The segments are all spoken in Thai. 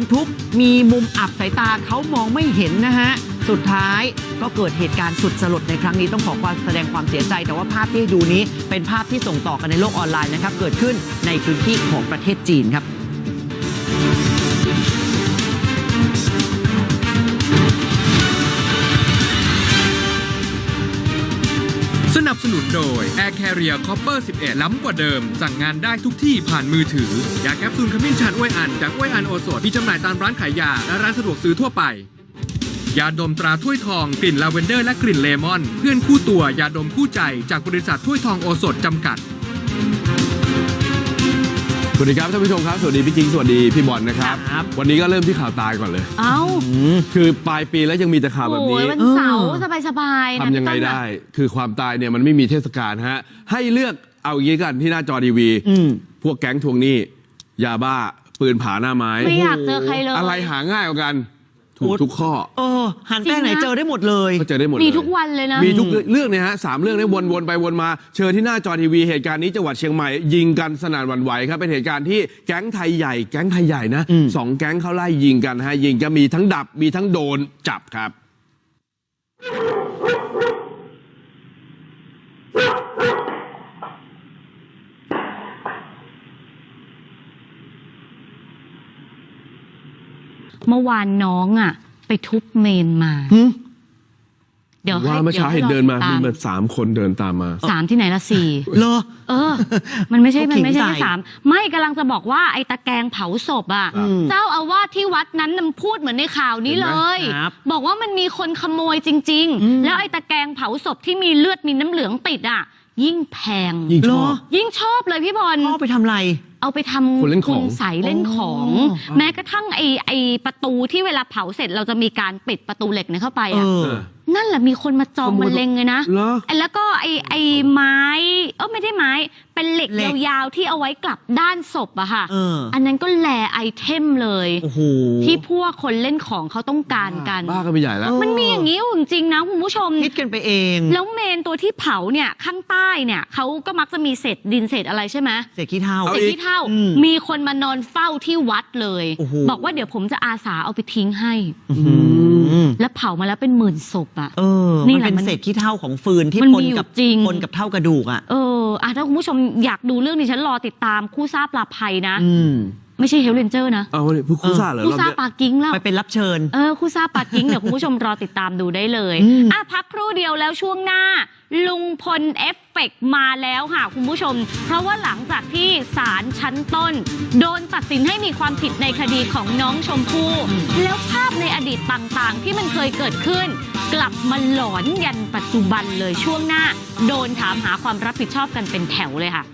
รทุกมีมุมอับสายตาเขามองไม่เห็นนะฮะ สุดท้ายก็เกิดเหตุการณ์สุดสลดในครั้งนี้ต้องขอความแสดงความเสียใจ แต่ว่าภาพที่ให้ดูนี้เป็นภาพที่ส่งต่อกันในโลกออนไลน์นะครับ เกิดขึ้นในพื้นที่ของประเทศจีนครับ สนุนโดย Air Carrier Copper 11 ล้ำกว่าเดิม สั่งงานได้ทุกที่ผ่านมือถือ ยาแคปซูลขมิ้นชันอ้วยอัน จากอ้วยอันโอสถมีจำหน่ายตามร้านขายยา และร้านสะดวกซื้อทั่วไป ยาดมตราถ้วยทอง กลิ่นลาเวนเดอร์และกลิ่นเลมอน เพื่อนคู่ตัวยาดมคู่ใจจากบริษัทถ้วยทองโอสถจำกัด สวัสดีครับท่านผู้ชมครับ สวัสดีพี่จิงสวัสดีพี่บอลนะครับ ครับ วันนี้ก็เริ่มที่ข่าวตายก่อนเลย เอ้าคือปลายปีแล้วยังมีแต่ข่าวแบบโอ้นี้ยวันเสาร์สบายๆนะทำยังไงพี่ต้นได้อะคือความตายเนี่ยมันไม่มีเทศกาลฮะ ให้เลือกเอาอย่างนี้กันที่หน้าจอทีวีอืมพวกแก๊งทวงหนี้ ยาบ้า ปืนผาหน้าไม้ ไม่อยากเจอใครเลย อะไรหาง่ายกว่ากัน ถูกทุกข้อ เออหันไปไหนจริงนะเจอได้หมดเลย ก็เจอได้หมดมีเลยทุกวันเลยนะ มีทุกเรื่องเนี่ยฮะสามเรื่องนี้วนๆไปวนมา เชิญที่หน้าจอทีวี เหตุการณ์นี้จังหวัดเชียงใหม่ ยิงกันสนั่นหวั่นไหวครับ เป็นเหตุการณ์ที่แก๊งไทยใหญ่ แก๊งไทยใหญ่นะอืมสองแก๊งเขาไล่ยิงกันฮะ ยิงจะมีทั้งดับ มีทั้งโดนจับครับ เมื่อวานน้องอะ ไปทุบเมนมา หึเดี๋ยวให้ว่าเมื่อเช้าดี๋ยวเห็นเดินมารอมีติมาสามคนเดินตามมา สามที่ไหนละสี่ เหรอ เออ มันไม่ใช่เขามันไม่ใช่ขิงแค่ใส่สาม ไม่กำลังจะบอกว่าไอ้ตะแกรงเผาศพอะครับเจ้าอาวาสที่วัดนั้นน่ะพูดเหมือนในข่าวนี้เห็นเลไหมยครับบอกว่ามันมีคนขโมยจริง อืม ๆ แล้วไอ้ตะแกรงเผาศพที่มีเลือดมีน้ำเหลืองติดอะ ยิ่งแพง ยิ่งชอบ ยิ่งชอบเลยพี่บอล พ่อไปทำอะไร เอาไปทำคนเล่นของณใสยเล่นของอ๋อแม้กระทั่งไอ้ไอ้ประตูที่เวลาเผาเสร็จเราจะมีการปิดประตูเหล็กเนี่ยเข้าไปเออะอ นั่นแหละมีคนมาจองขโมยมันเล็งเลยนะเหรอไอ้แล้วก็ไอ้ไอ้ไม้เออไม่ได้ไม้ เป็นเหล็กเหล็ก ยาวๆที่เอาไว้กลับด้านศพอะค่ะ เอออันนั้นก็แลไอเทมเลย โอ้โหที่พวกคนเล่นของเขาต้องการกัน บ้ากันไปใหญ่แล้วเออมันมีอย่างนี้อยู่จริงๆนะคุณผู้ชม คิดกันไปเอง แล้วเมนตัวที่เผาเนี่ยข้างใต้เนี่ยเขาก็มักจะมีเศษดินเศษอะไรใช่ไหมเศษขี้เท่าเอาเศษอีกที่เท่าอืมมีคนมานอนเฝ้าที่วัดเลย โอ้โห บอกว่าเดี๋ยวผมจะอาสาเอาไปทิ้งให้ อืม แล้วเผามาแล้วเป็นหมื่นศพอะเออนี่มันแหละเป็นมันเศษขี้เท่าของฟืนที่มันปนมีอยู่กับจริงปนกับเท่ากระดูกอะเอออะถ้าคุณผู้ชมอยากดูเรื่องนี้ฉันรอติดตามคู่ซ่าปลาภัยนะอืมไม่ใช่เฮลเลนเจอร์นะเอาเนี่ยผู้คู่ซ่าเหรอคู่รอบซ่าเนี้ยปลากิ้งแล้ว ไปเป็นรับเชิญ เออคู่ซ่าปากิ้งเดี๋ยวคุณผู้ชมรอติดตามดูได้เลยอืมอะ พักครู่เดียวแล้วช่วงหน้า ลุงพลเอฟเฟกต์มาแล้วค่ะคุณผู้ชม เพราะว่าหลังจากที่ศาลชั้นต้น โดนตัดสินให้มีความผิดในคดีของน้องชมพู่ แล้วภาพในอดี ตต่างๆ ที่มันเคยเกิดขึ้น กลับมาหลอนยันปัจจุบันเลยช่วงหน้า โดนถามหาความรับผิดชอบกันเป็นแถวเลยค่ะ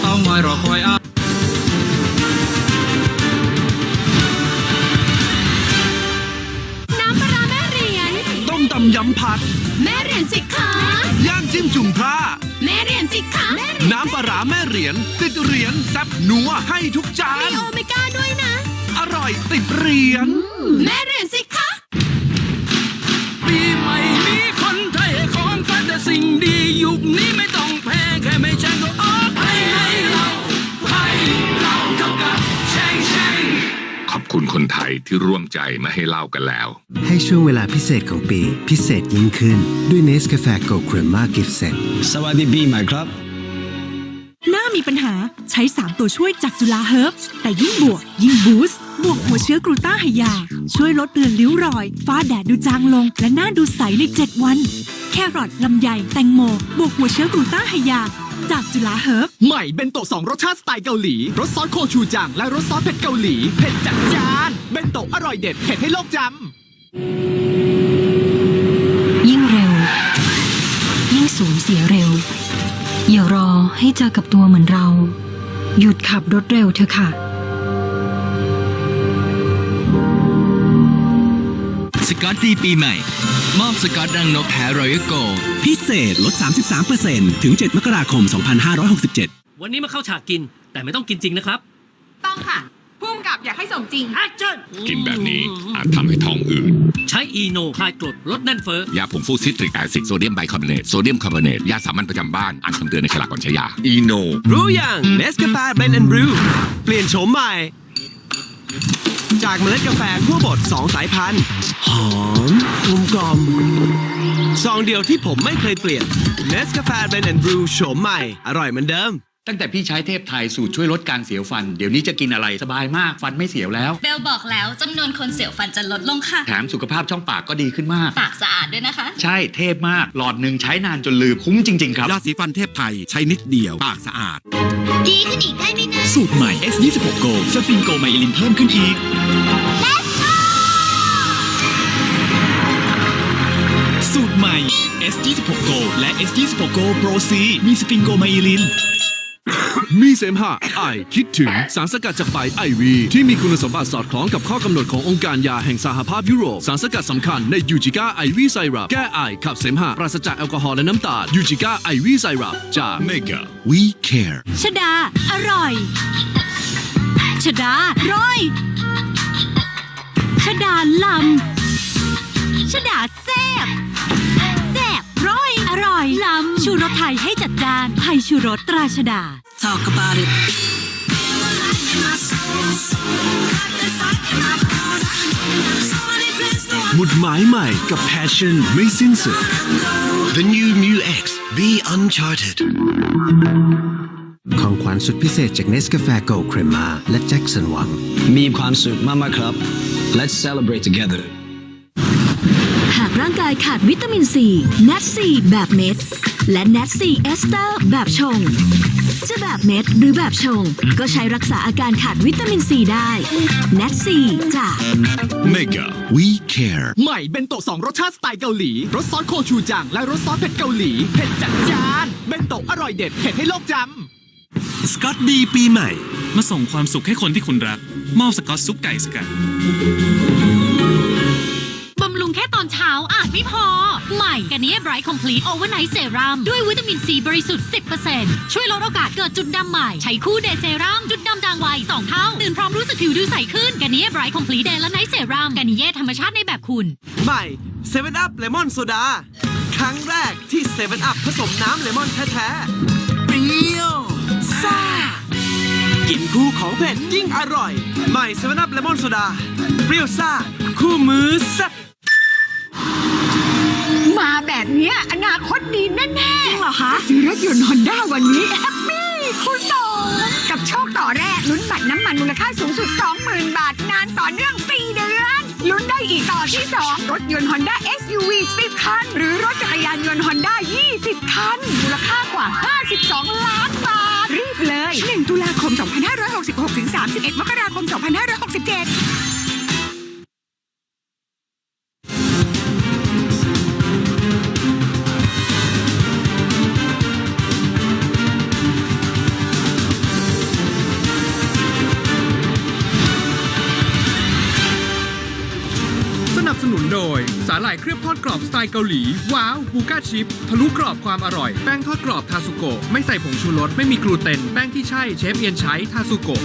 เต้าน้อยรอคอยอ้าน้ำปลาร้าแม่เหรียญต้มตำยำผัด แม่เหรียญจิกขาย่างจิ้มจุ่มพร่าแม่เหรียญจิกขาน้ำปลาร้าแม่เหรียญติดเหรียญแซ่บนัวให้ทุกจามีนโอเมก้าด้วยนะ อร่อยติดเหรียญแม่เหรียญจิกขาปีใหม่นี้คนไทยให้ของกันแต่สิ่งดียุคนี้ไม่ต้องแพ้แค่ไม่แช่งก็ออกให้ให้เราให้เราเท่ากับแช่งแช่งขอบคุณคนไทยที่ร่วมใจมาให้เล่ากันแล้ว ให้ช่วงเวลาพิเศษของปีพิเศษยิ่งขึ้น ด้วย Nescafe Gold Crema Gift Set สวัสดีปีใหม่ครับหน้า มีปัญหาใช้ 3 ตัวช่วยจากจุฬาเฮิร์บแต่ยิ่งบวก ยิ่งบูสต์บวกหัวเชื้อกรูต้าไฮยา ช่วยลดเรือนริ้วรอยฝ้าแดดดูจางลง และหน้าดูใสใน 7 วัน แครอทลำไยแตงโม บวกหัวเชื้อกรูต้าไฮยา จากจุฬาเฮิร์บใหม่เบนโตะสองรสชาติสไตล์เกาหลีรสซอสโคชูจังและรสซอสเผ็ดเกาหลีเผ็ดจัดจานเบนโตะอร่อยเด็ดเผ็ดให้โลกจำยิ่งเร็ว ยิ่งสูญเสียเร็ว อย่ารอให้เจอกับตัวเหมือนเรา หยุดขับรถเร็วเถอะค่ะ สกอตดีปีใหม่ มอบสกอตรังนกแท้รอยัลโกพิเศษลด 33%ถึง 7 มกราคม 2567 วันนี้มาเข้าฉากกินแต่ไม่ต้องกินจริงนะครับ ต้องค่ะผู้ พุ่มกับอยากให้สมจริงกินแบบนี้อาจทำให้ท้องอืดใช้อีโนคลายกรดลดแน่นเฟ้อ ยาผงฟูซิตริกแอซิดโซเดียมไบคาร์บอเนตโซเดียมคาร์บอเนตยาสามัญประจำบ้านอ่านคำเตือนในฉลากก่อนใช้ยาอีโน รู้อย่างเนสกาแฟเบนแอนด์บรูเปลี่ยนโฉมใหม่ จากเมล็ดกาแฟคั่วบด2 สายพันธุ์หอมกลมกล่อมซองเดียวที่ผมไม่เคยเปลี่ยนเนสกาแฟเบนแอนด์บรูโฉมใหม่ อร่อยเหมือนเดิม ตั้งแต่พี่ใช้เทพไทยสูตรช่วยลดการเสียวฟัน เดี๋ยวนี้จะกินอะไรสบายมากฟันไม่เสียวแล้ว เบลบอกแล้วจำนวนคนเสียวฟันจะลดลงค่ะ แถมสุขภาพช่องปากก็ดีขึ้นมาก ปากสะอาดด้วยนะคะ ใช่เทพมาก หลอดหนึ่งใช้นานจนลืมคุ้มจริง ๆ ครับ ยาสีฟันเทพไทยใช้นิดเดียวปากสะอาด ดีขึ้นอีกได้ไหมนะ สูตรใหม่ S26 Go สฟินโกไมลินเพิ่มขึ้นอีก สูตรใหม่ S26 Go และ S26 Go Pro C มีสฟินโกไมลิน มีเสมหะไอคิดถึงสารสกัดจากใบไอวีที่มีคุณสมบัติสอดคล้องกับข้อกำหนดขององค์การยาแห่งสหภาพยุโรป สารสกัดสำคัญในยูจิก้าไอวีไซรัปแก้ไอขับเสมหะปราศจากแอลกอฮอล์และน้ำตาลยูจิก้าไอวีไซรัปจาก Mega We Care ชดา อร่อย ชดาร้อย ชดาลำ ชดาแซ่บแซ่บร้อย อร่อยลำ ชูรสไทยให้จัดจานไทยชูรสตราชดา Talk about it หมุดหมายใหม่กับ Passion ไม่สิ้นสุด The new Mu X Be Uncharted ของขวัญสุดพิเศษจากเนสกาแฟโกลด์เครมมาและแจ็คสันหวังมีความสุขมากๆครับ Let's celebrate together หากร่างกายขาดวิตามินซีเนทซีแบบเม็ด และเนทซีเอสเตอร์แบบชง จะแบบเม็ดหรือแบบชง ก็ใช้รักษาอาการขาดวิตามินซีได้เนทซีจาก Mega We Care ใหม่เบนโตะสองรสชาติสไตล์เกาหลี รสซอสโคชูจัง และรสซอสเผ็ดเกาหลี เผ็ดจัดจาน เบนโตะอร่อยเด็ดเผ็ดให้โลกจำสกอตดีปีใหม่ มาส่งความสุขให้คนที่คุณรัก มอบสกอตซุปไก่สกัด กันนี้ไบรท์คอมพลีทโอเวอร์ไนท์เซรั่มด้วยวิตามินซีบริสุทธิ์ 10%ช่วยลดโอกาสเกิดจุดดำใหม่ ใช้คู่เดย์เซรั่มจุดดำจางไว2เท่าตื่นพร้อมรู้สึกผิวดูใสขึ้นกันนี้ไบรท์คอมพลีทเดย์และไนท์เซรั่มกันนี้ธรรมชาติในแบบคุณ ใหม่7 Up เลมอนโซดาครั้งแรกที่7 Up ผสมน้ำเลมอนแท้ๆเปรี้ยวซ่ากินคู่ของเผ็ดยิ่งอร่อย ใหม่7 Up เลมอนโซดาเปรี้ยวซ่าคู่มือแซ่บ มาแบบเนี้ยอนาคตดีแน่ๆจริงเหรอคะซื้อรถยนต์ฮอนด้าวันนี้แฮปปี้คุณสองกับโชคต่อแรกลุ้นบัตรน้ำมันมูลค่าสูงสุด 20,000 บาท นานต่อเนื่อง 4 เดือน ลุ้นได้อีกต่อที่ 2 รถยนต์ฮอนด้า SUV 10 คัน หรือรถจักรยานยนต์ฮอนด้า20 คัน มูลค่ากว่า 52 ล้านบาท รีบเลย 1 ตุลาคม 2566 ถึง 31 มกราคม 2567าหร่ายเคลือบทอดกรอบสไตล์เกาหลี ว้าวบูก้าชิปทะลุกรอบความอร่อย แป้งทอดกรอบทาสุโกะไม่ใส่ผงชูรสไม่มีกลูเตน แป้งที่ใช่เชฟเอียนใช้ทาสุโกะ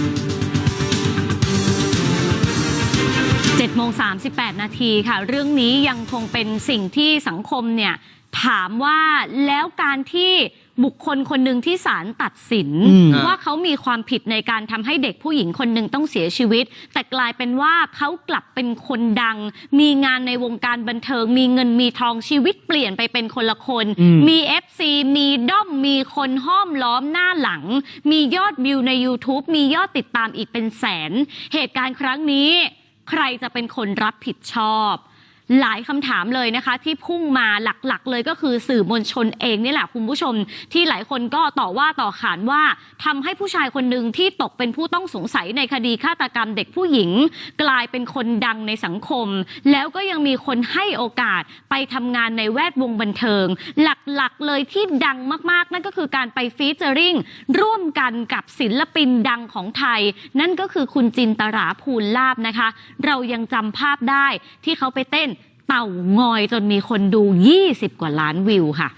7โมง38 นาทีค่ะ เรื่องนี้ยังคงเป็นสิ่งที่สังคมเนี่ย ถามว่าแล้วการที่บุคคลคนหนึ่งที่ศาลตัดสิน อืม ว่าเขามีความผิดในการทำให้เด็กผู้หญิงคนหนึ่งต้องเสียชีวิต แต่กลายเป็นว่าเขากลับเป็นคนดัง มีงานในวงการบันเทิง มีเงินมีทองชีวิตเปลี่ยนไปเป็นคนละคน อืม มี FC มีด้อมมีคนห้อมล้อมหน้าหลัง มียอดวิวใน YouTube มียอดติดตามอีกเป็นแสน เหตุการณ์ครั้งนี้ ใครจะเป็นคนรับผิดชอบ หลายคำถามเลยนะคะ ที่พุ่งมาหลักๆ เลยก็คือสื่อมวลชนเองนี่แหละคุณผู้ชม ที่หลายคนก็ต่อว่าต่อขานว่าทำให้ผู้ชายคนหนึ่งที่ตกเป็นผู้ต้องสงสัยในคดีฆาตกรรมเด็กผู้หญิง กลายเป็นคนดังในสังคม แล้วก็ยังมีคนให้โอกาสไปทำงานในแวดวงบันเทิง หลักๆเลยที่ดังมากๆ นั่นก็คือการไปฟีเจอริงร่วมกันกับศิลปินดังของไทย นั่นก็คือคุณจินตราภูลลาบนะคะ เรายังจำภาพได้ที่เขาไปเต้น เต่างอยจนมีคนดู 20 กว่าล้านวิวค่ะ